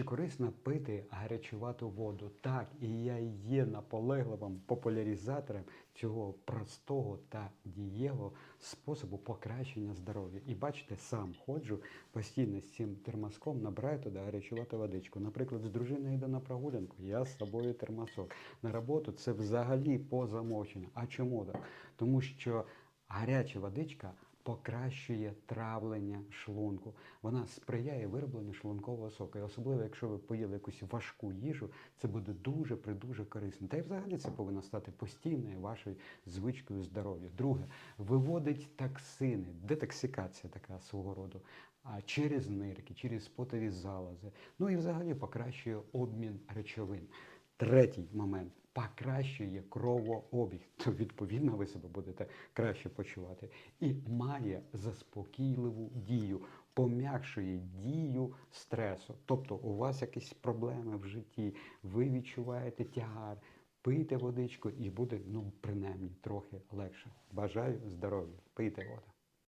Чи корисно пити гарячувату воду? Так, і я є наполегливим популяризатором цього простого та дієвого способу покращення здоров'я. І бачите, сам ходжу постійно з цим термоском, набираю туди гарячувату водичку. Наприклад, з дружиною йду на прогулянку, я з собою термосок. На роботу це взагалі по замовченню. А чому так? Тому що гаряча водичка покращує травлення шлунку. Вона сприяє виробленню шлункового соку. І особливо, якщо ви поїли якусь важку їжу, це буде дуже придуже корисно. Та й взагалі це повинно стати постійною вашою звичкою здоров'я. Друге, виводить токсини, детоксикація така свого роду. А через нирки, через потові залози. Ну і взагалі покращує обмін речовин. Третій момент покращує кровообіг, то відповідно ви себе будете краще почувати. І має заспокійливу дію, пом'якшує дію стресу. Тобто у вас якісь проблеми в житті, ви відчуваєте тягар, пийте водичку і буде, ну, принаймні, трохи легше. Бажаю здоров'я, пийте воду.